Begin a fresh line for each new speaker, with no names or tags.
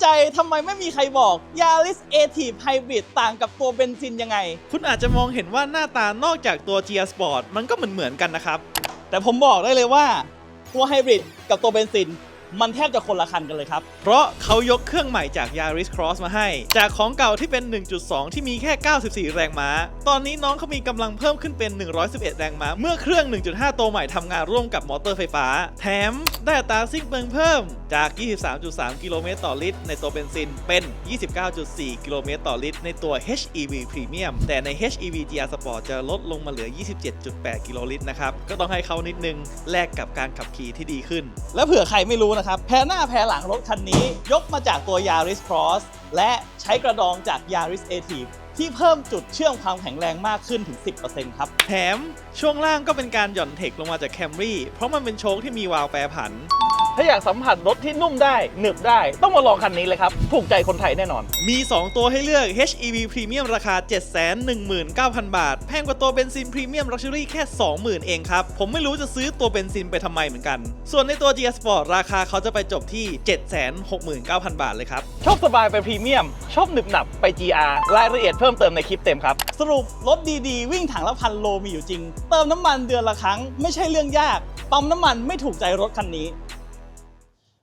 ใจทำไมไม่มีใครบอก Yaris a t i v Hybrid ต่างกับตัวเบนซินยังไง
คุณอาจจะมองเห็นว่าหน้าตานอกจากตัว GR Sport มันก็เหมือนเหมือนๆกันนะครับ
แต่ผมบอกได้เลยว่า ตัวไฮบริดกับตัวเบนซิน มันแทบจะคนละคันกันเลยครับ
เพราะเขายกเครื่องใหม่จาก Yaris Cross มาให้ จากของเก่าที่เป็น 1.2 ที่มีแค่ 94 แรงม้า ตอนนี้น้องเขามีกำลังเพิ่มขึ้นเป็น 111 แรงม้า เมื่อเครื่อง 1.5 ตัวใหม่ทำงานร่วมกับมอเตอร์ไฟฟ้า แถมได้อัตราซิ่งเบิงเพิ่มจาก 23.3 กิโลเมตรต่อลิตร ในตัวเบนซินเป็น 29.4 กิโลเมตรต่อลิตร ในตัว HEV Premium แต่ใน HEV GR Sport จะลดลงมาเหลือ 27.8 กิโลลิตรนะครับ ก็ต้องให้เขานิดนึงแลกกับการขับขี่ที่ดีขึ้น
และเผื่อใครไม่รู้นะครับแพหน้าแพหลังรถคันนี้ ยกมาจากตัว Yaris Cross และใช้กระดองจาก Yaris a t i v ที่เพิ่มจุดเชื่อมความแข็งแรงมากขึ้นถึง 10%ครับ
แถมช่วงล่างก็เป็นการหย่อนเทคลงมาจากแคมรี่เพราะมันเป็นโชคที่มีวาล์วแปรผัน
ถ้าอยากสัมผัสรถที่นุ่มได้หนึบได้ ต้องมาลองคันนี้เลยครับ ถูกใจคนไทยแน่นอน
มี 2 ตัวให้เลือก HEV Premium ราคา 719,000 บาท แพงกว่าตัวเบนซิน Premium Luxury แค่ 20,000 เองครับ ผมไม่รู้จะซื้อตัวเบนซินไปทำไมเหมือนกัน ส่วนในตัว GR Sport ราคาเขาจะไปจบที่ 769,000 บาทเลยครับ
ชอบสบายไปพรีเมียม ชอบหนึบหนับไป GR รายละเอียดเพิ่มเติมในคลิปเต็มครับ สรุปรถดีๆ วิ่งถังละพันโลมีอยู่จริง เติมน้ำมันเดือนละครั้ง ไม่ใช่เรื่องยาก ปั๊มน้ำมันไม่ถูกใจรถคันนี้